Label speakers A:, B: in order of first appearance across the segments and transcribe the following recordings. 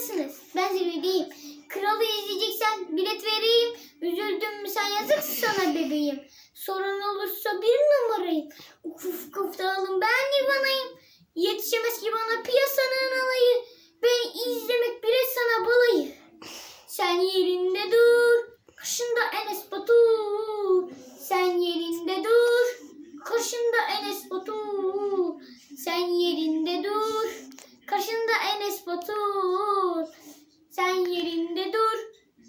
A: zirvedesiniz. Ben zirvedeyim. Kralı izleyeceksen bilet vereyim. Üzüldün mü sen yazık sana bebeğim. Sorun olursa bir numarayım. Uf kuftalım ben Nirvana'yım. Yetişemez ki bana piyasanın alayı. Beni izlemek bile sana balayı. Sen yerinde dur. Karşında Enes Batur. Sen yerinde dur. Karşında Enes Batur. Sen yerinde dur. Karşında Enes Batur. Sen yerinde dur.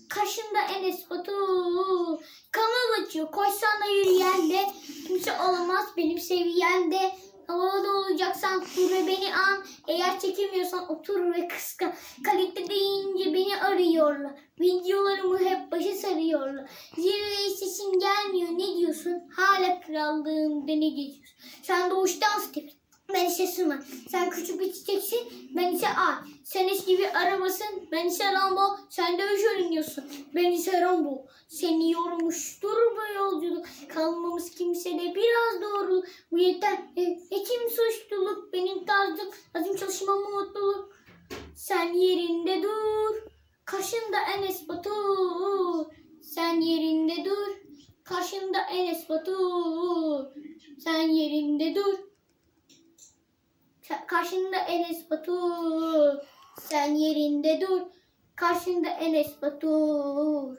A: Karşında Enes Batur. Kanal açıyor. Koşsana yürüyende. Kimse olamaz benim seviyemde. Havada olacaksan dur ve beni an. Eğer çekemiyorsan otur ve kıskan. Kalite deyince beni arıyorlar. Videolarımı hep başı sarıyorlar. Zirveye sesin gelmiyor ne diyorsun? Hala krallığımda ne geziyorsun? Sen doğuştan Steve. Ben ise Sıma. Sen küçük bir çiçeksin. Ben ise ay. Sen eski bir arabasın. Ben ise Lambo. Sen dövüş oynuyorsun. Ben ise Rambo. Seni yormuştur bu yolculuk. Kalmamız kimsede biraz doğru. Bu yeter. E, Ekim suçluluk. Benim tarzım. Azim çalışma mutluluk. Sen yerinde dur. Karşında Enes Batur. Sen yerinde dur. Karşında Enes Batur. Sen yerinde dur. Ka- Karşında Enes Batur. Sen yerinde dur. Karşında Enes Batur.